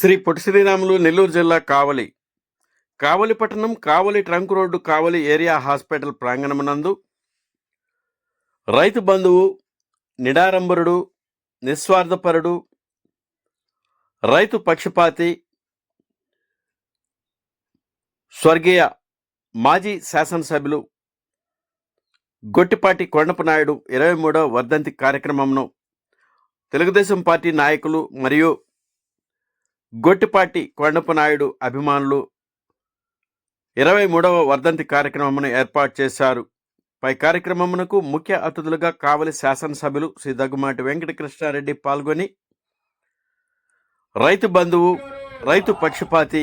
శ్రీ పొట్టి శ్రీరాములు నెల్లూరు జిల్లా కావలి. కావలి పట్టణం Kavali trunk road Kavali area hospital ప్రాంగణమునందు రైతు బంధువు నిడారంబరుడు నిస్వార్థపరుడు రైతు పక్షపాతి స్వర్గీయ మాజీ శాసనసభ్యులు గొట్టిపాటి కొండపనాయుడు ఇరవై మూడవ వర్ధంతి కార్యక్రమంను తెలుగుదేశం పార్టీ నాయకులు మరియు గొట్టిపాటి కొండపనాయుడు అభిమానులు ఇరవై మూడవ వర్ధంతి కార్యక్రమమును ఏర్పాటు చేశారు. పై కార్యక్రమమునకు ముఖ్య అతిథులుగా కావలి శాసనసభ్యులు శ్రీ దగ్గుమాటి వెంకటకృష్ణారెడ్డి పాల్గొని రైతు బంధువు రైతు పక్షపాతి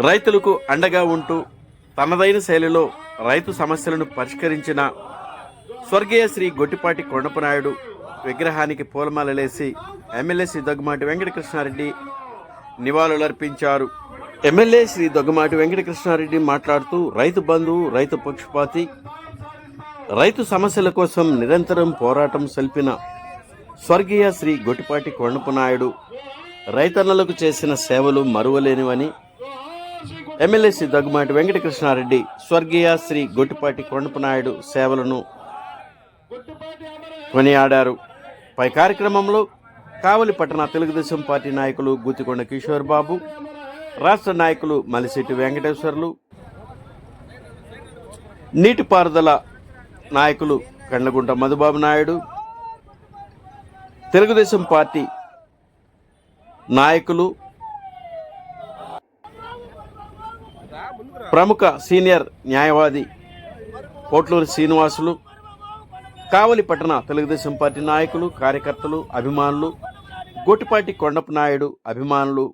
రైతులకు అండగా ఉంటూ తనదైన శైలిలో రైతు సమస్యలను పరిష్కరించిన స్వర్గీయ శ్రీ గొట్టిపాటి కొండపనాయుడు విగ్రహానికి పూలమాలలేసి ఎమ్మెల్యే శ్రీ దగ్గుమాటి వెంకటకృష్ణారెడ్డి నివాళులర్పించారు. ఎమ్మెల్యే శ్రీ దగ్గుమాటి వెంకటకృష్ణారెడ్డి మాట్లాడుతూ రైతు బంధువు రైతు పక్షపాతి. రైతు సమస్యల కోసం నిరంతరం పోరాటం సల్పిన స్వర్గీయ శ్రీ గొట్టిపాటి కొండపనాయుడు రైతన్నలకు చేసిన సేవలు మరువలేనివని. ఎమ్మెల్యే శ్రీ దగ్గుమాటి వెంకటకృష్ణారెడ్డి స్వర్గీయ శ్రీ గొట్టిపాటి కొండపనాయుడు సేవలను కొనియాడారు. పై కార్యక్రమంలో కావలి పట్టణ తెలుగుదేశం పార్టీ నాయకులు గుత్తికొండ కిషోర్ బాబు రాష్ట్ర నాయకులు మలిశెట్టి వెంకటేశ్వర్లు నీటిపారుదల నాయకులు కండ్లగుంట మధుబాబు నాయుడు తెలుగుదేశం పార్టీ నాయకులు ప్రముఖ సీనియర్ న్యాయవాది కోట్లూరి శ్రీనివాసులు కావలి పట్టణ తెలుగుదేశం పార్టీ నాయకులు కార్యకర్తలు అభిమానులు గోటిపాటి కొండపు నాయుడు అభిమానులు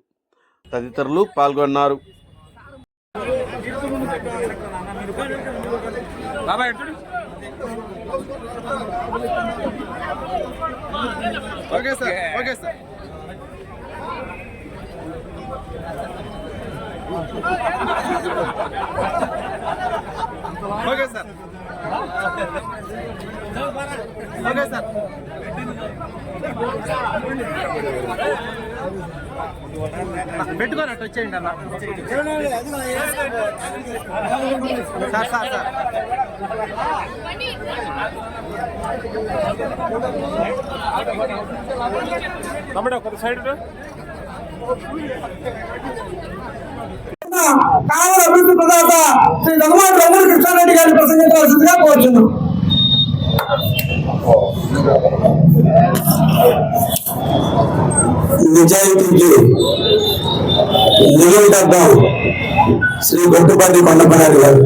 తదితరులు పాల్గొన్నారు. బాబా ఎటు okay sir okay sir. Okay sir. Okay sir పెట్టుకోనట్టు వచ్చేయండి అన్న. Sir sir sir. తమ్ముడు ఒక సైడ్ కావల అభివృద్ధి ప్రదాత శ్రీ దగ్గమాటి రమణ కృష్ణారెడ్డి గారిని ప్రసంగించవలసిందిగా కోరుచున్నాం నిజాయితీకి నిలువుటద్దం శ్రీ గొట్టుపాటి కొండపనారి గారు.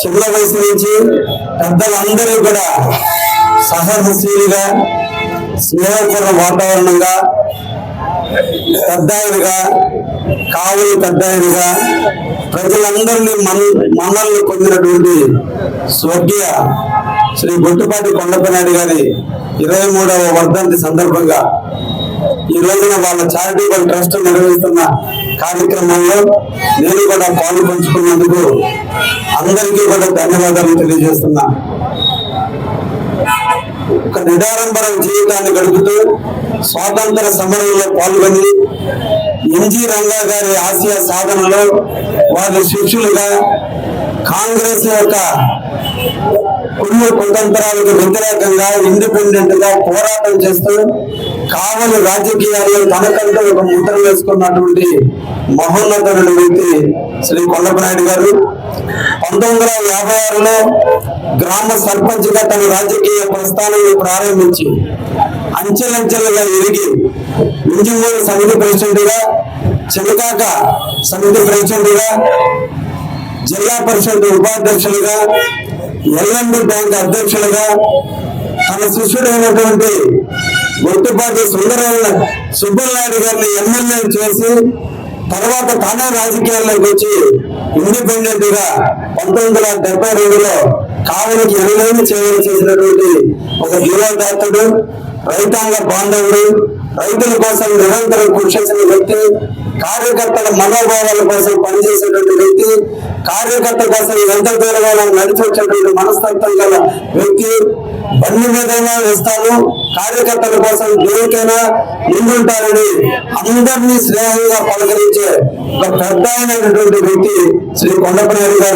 చిన్న వయసు నుంచి పెద్దలందరూ కూడా సహనశీలిగా స్నేహపూర్ణ వాతావరణంగా పెద్దాయనగా కావులు పెద్దాయనగా ప్రజలందరినీ మన మనల్ని పొందినటువంటి స్వర్గీయ శ్రీ గుట్టుపాటి కొండపనాయుడు గారి ఇరవై మూడవ వర్ధంతి సందర్భంగా ఈ రోజున వాళ్ళ చారిటబుల్ ట్రస్ట్ నిర్వహిస్తున్న కార్యక్రమంలో నేను కూడా పాలు పంచుకున్నందుకు అందరికీ కూడా ధన్యవాదాలు తెలియజేస్తున్నా. ఒక నిడారంబర జీవితాన్ని గడుపుతూ స్వాతంత్ర సమరంలో పాల్గొని ఎన్జి రంగా గారి ఆశయ సాధనలో వారి శిష్యులుగా కాంగ్రెస్ యొక్క కుటుంబ కుతంత్రాలకు వ్యతిరేకంగా ఇండిపెండెంట్గా పోరాటం చేస్తూ కావలి రాజకీయాల్లో తనకంటూ ఒక ముద్ర వేసుకున్నటువంటి మహోన్నతుడు వ్యక్తి శ్రీ కొండపనాయుడు గారు. పంతొమ్మిది వందల యాభై ఆరులో గ్రామ సర్పంచ్గా తన రాజకీయ ప్రస్థానాన్ని ప్రారంభించి అంచెలంచెలుగా ఎరిగి ఇంజనీర్ సమితి ప్రెసిడెంట్గా సమితి ప్రెసిడెంట్ జిల్లా పరిషత్ ఉపాధ్యక్షులుగా ఎల్ఎండి బ్యాంక్ అధ్యక్షులుగా తన శిష్యుడైనటువంటి గుర్తుపాటి సుందరయ్య సుబ్బలనాయుడు గారిని ఎమ్మెల్యే చేసి తర్వాత తానే రాజకీయాల్లోకి వచ్చి ఇండిపెండెంట్గా పంతొమ్మిది వందల డెబ్బై రెండులో కావలికి ఎనలేని సేవలు చేసినటువంటి ఒక యువదాతుడు రైతాంగ బాంధవుడు రైతుల కోసం నిరంతరం కృషి చేసిన వ్యక్తి కార్యకర్తల మనోభావాల కోసం పనిచేసేటువంటి వ్యక్తి కార్యకర్త కోసం ఎంత దూరంగా నడిచి వచ్చేటువంటి మనస్తత్వం గల వ్యక్తి బండి మీదైనా వేస్తాను కార్యకర్తల కోసం దేనికైనా ముందుంటారని అందరినీ స్నేహంగా పలకరించే ఒక పెద్ద అయినటువంటి వ్యక్తి శ్రీ కొండపనేరు గారు.